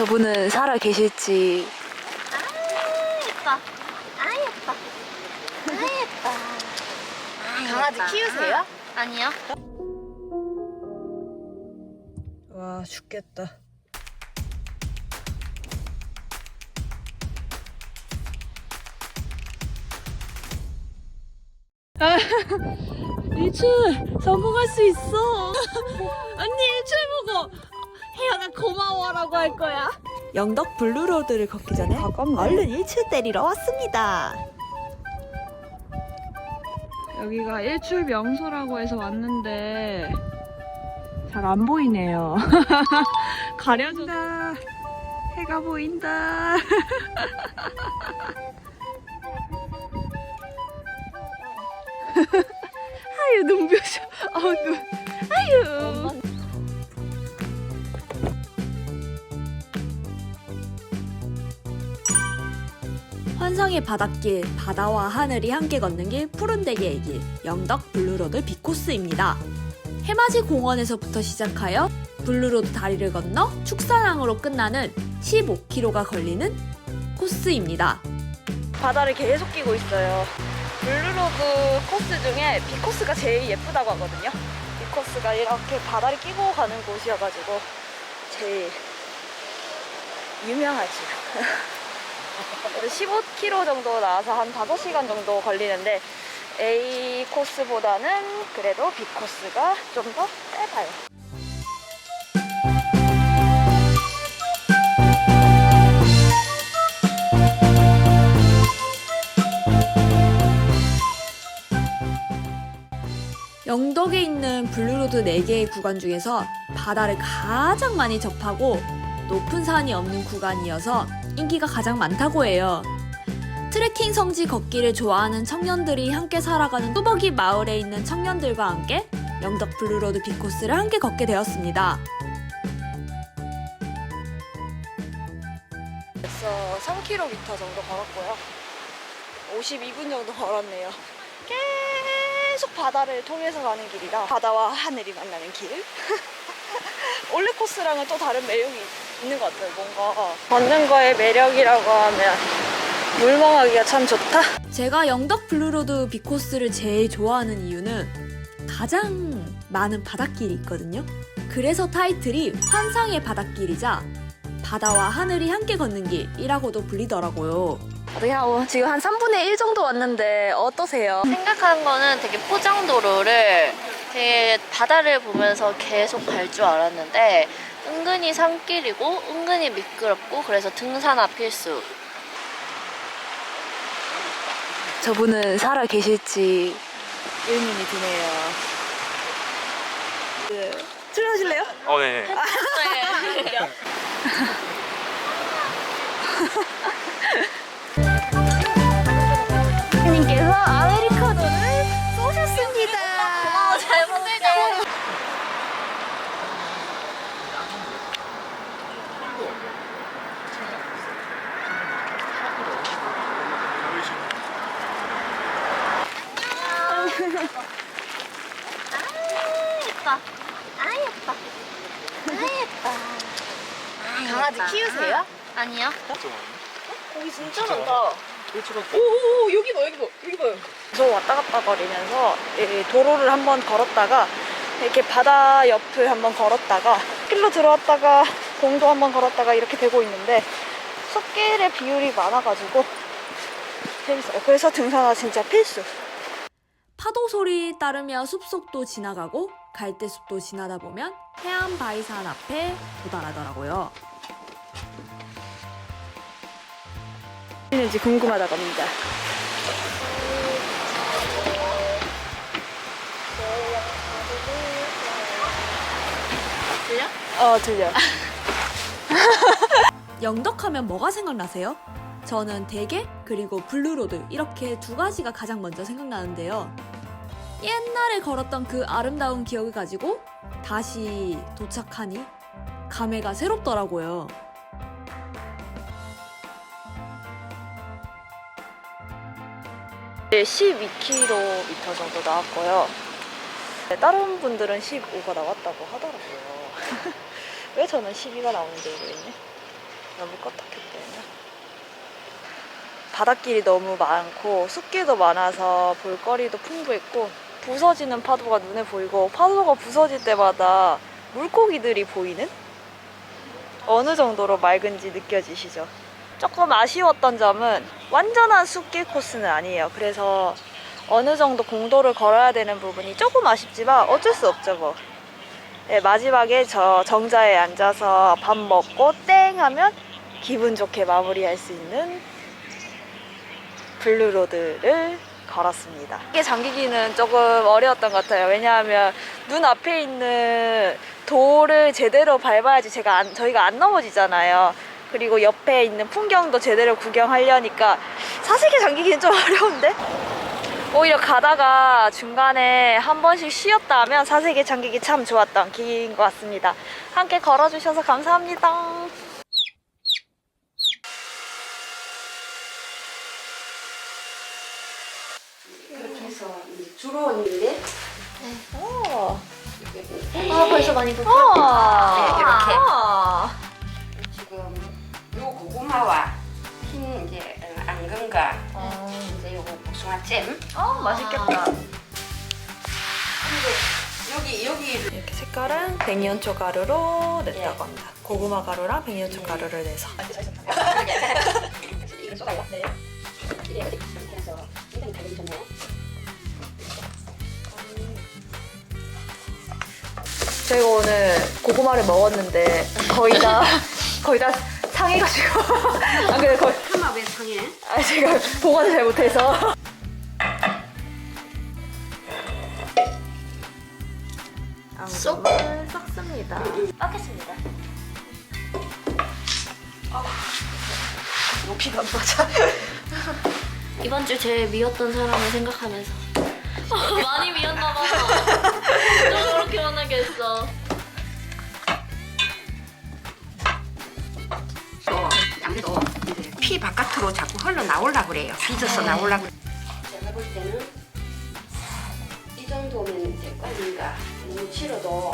저분은 살아 계실지 예뻐. 아 예뻐. 아 예뻐. 강아지 키우세요? 아니요. 와 죽겠다 일출 성공할 수 있어 언니 일출 보고 혜연아 고마워라고 할 거야. 영덕 블루로드를 걷기 전에 얼른 일출 때리러 왔습니다. 여기가 일출 명소라고 해서 왔는데 잘 안 보이네요. 가려진다. 해가 보인다. 아유 눈부셔. 아우 눈. 아유 환상의 바닷길, 바다와 하늘이 함께 걷는 길, 푸른 대게의 길, 영덕 블루로드 비코스입니다. 해맞이 공원에서부터 시작하여 블루로드 다리를 건너 축산항으로 끝나는 15km가 걸리는 코스입니다. 바다를 계속 끼고 있어요. 블루로드 코스 중에 비코스가 제일 예쁘다고 하거든요. 비코스가 이렇게 바다를 끼고 가는 곳이어가지고 제일 유명하죠. 15km 정도 나와서 한 5시간 정도 걸리는데 A 코스보다는 그래도 B 코스가 좀 더 짧아요. 영덕에 있는 블루로드 4개의 구간 중에서 바다를 가장 많이 접하고 높은 산이 없는 구간이어서 인기가 가장 많다고 해요. 트레킹 성지 걷기를 좋아하는 청년들이 함께 살아가는 뚜벅이 마을에 있는 청년들과 함께 영덕 블루로드 비코스를 함께 걷게 되었습니다. 그래서 3km 정도 걸었고요. 52분 정도 걸었네요. 계속 바다를 통해서 가는 길이라 바다와 하늘이 만나는 길. 올레 코스랑은 또 다른 매력이 있는 것 같아요. 뭔가 걷는 거의 매력이라고 하면 물멍하기가 참 좋다. 제가 영덕 블루로드 비코스를 제일 좋아하는 이유는 가장 많은 바닷길이 있거든요. 그래서 타이틀이 환상의 바닷길이자 바다와 하늘이 함께 걷는 길이라고도 불리더라고요. 어떻게 하고 지금 한 3분의 1 정도 왔는데 어떠세요? 생각한 거는 되게 포장도로를 되게 바다를 보면서 계속 갈 줄 알았는데 은근히 산길이고 은근히 미끄럽고 그래서 등산화 필수. 저분은 살아 계실지 의문이 드네요. 그, 출연하실래요? 어, 네. 님께서 아메리카노를 쏘셨습니다. 고마워 잘 먹을게. 아 예뻐. 아 예뻐. 아 예뻐. 강아지 아니요. 고기 진짜 많다. 오오오 여기 봐 여기 봐 여기 봐요. 계속 왔다 갔다 거리면서 이 도로를 한번 걸었다가 이렇게 바다 옆을 한번 걸었다가 길로 들어왔다가 공도 한번 걸었다가 이렇게 되고 있는데 숲길의 비율이 많아가지고 재밌어요. 그래서 등산화 진짜 필수. 파도 소리 따르며 숲속도 지나가고 갈대숲도 지나다 보면 해안 바위산 앞에 도달하더라고요. 있는지 궁금하다고 합니다. 들려? 어 들려. 영덕하면 뭐가 생각나세요? 저는 대게 그리고 블루로드 이렇게 두 가지가 가장 먼저 생각나는데요. 옛날에 걸었던 그 아름다운 기억을 가지고 다시 도착하니 감회가 새롭더라고요. 12km 정도 나왔고요. 네, 다른 분들은 15가 나왔다고 하더라고요. 왜 저는 12가 나오는지 모르겠네. 너무 껐다켰대요. 바닷길이 너무 많고 숲길도 많아서 볼거리도 풍부했고 부서지는 파도가 눈에 보이고 파도가 부서질 때마다 물고기들이 보이는 어느 정도로 맑은지 느껴지시죠? 조금 아쉬웠던 점은 완전한 숲길 코스는 아니에요. 그래서 어느 정도 공도를 걸어야 되는 부분이 조금 아쉽지만 어쩔 수 없죠 뭐. 네, 마지막에 저 정자에 앉아서 밥 먹고 땡 하면 기분 좋게 마무리할 수 있는 블루로드를 걸었습니다. 이게 잠기기는 조금 어려웠던 것 같아요. 왜냐하면 눈 앞에 있는 돌을 제대로 밟아야지 제가 안- 저희가 안 넘어지잖아요. 그리고 옆에 있는 풍경도 제대로 구경하려니까 사색에 잠기기는 좀 어려운데? 오히려 가다가 중간에 한 번씩 쉬었다 하면 사색에 잠기기 참 좋았던 기회인 것 같습니다. 함께 걸어주셔서 감사합니다. 그렇게 해서 이제 주로 있는데 오. 아 벌써 많이 부 아, 네, 이렇게. 맛있겠다. 여기 여기 이렇게 색깔은 백년초 가루로 냈다고 예. 합니다. 고구마 가루랑 백년초 가루를 내서. 이거 쏟아요. 네. 이게 이렇게 해서 굉장히 달기 좋네요. 저희가 오늘 고구마를 먹었는데 거의 다 거의 다 상해가지고 아 그래 거의 하마 왜 상해? 아 제가 보관을 잘 못해서 쏙? 앙금을 섞습니다. 닦겠습니다. 높이가 안 맞아. 이번 주 제일 미웠던 사람을 생각하면서 많이 미웠나 봐. 너 그렇게 화나게 했어. 또 양도 이제 피 바깥으로 자꾸 흘러 나올라 그래요. 빚어서 나올라 그래. 제가 볼 때는 이 정도면 될 거니까 너 무 싫어도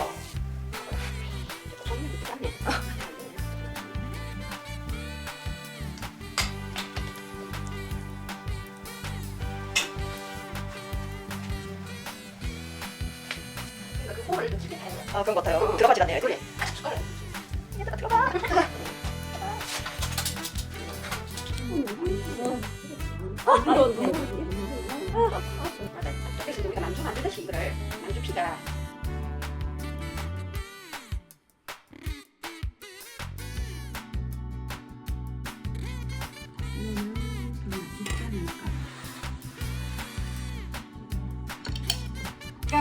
조금 있다면 그 호를 좀 크게 해야 돼. 아 그런 것 같아요. 들어가지 않네요. 그래. 숟가락. 얘들아 들어가. 그래서 우리가 만주 만들듯이 이거를 만주 피가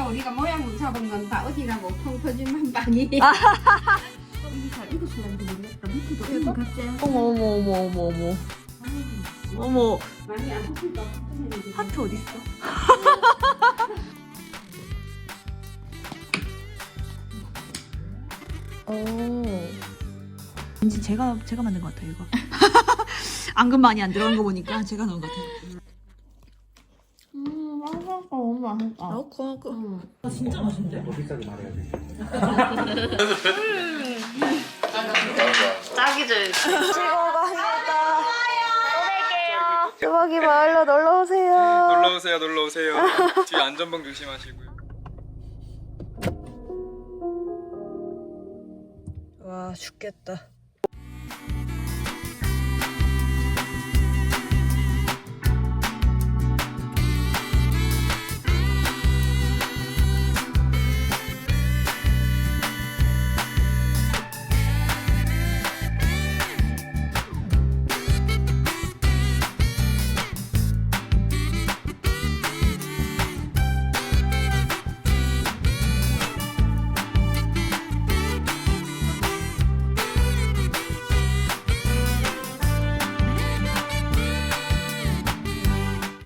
우리가 모양을 잡은 건 다 어디 가고 펑 터지면 방이 이게 잘 익었을는지 모르겠다 밑에도 이거 같지 어머 어머 어머 어머 어머. 어머 많이 안 터질까 하트 어디 있어? 오. 왠지 제가 제가 만든 것 같아요 이거. 앙금 많이 안 들어간 거 보니까 제가 넣은 것 같아요. 음, 맛있어. 너무 맛있다. 어, 그, 그. 아, 진짜 맛있는데? 짝이들. 즐거워합니다. 수박이 마을로 놀러 오세요. 놀러 오세요, 놀러 오세요. 뒤에 안전봉 조심하시고요. 와 죽겠다.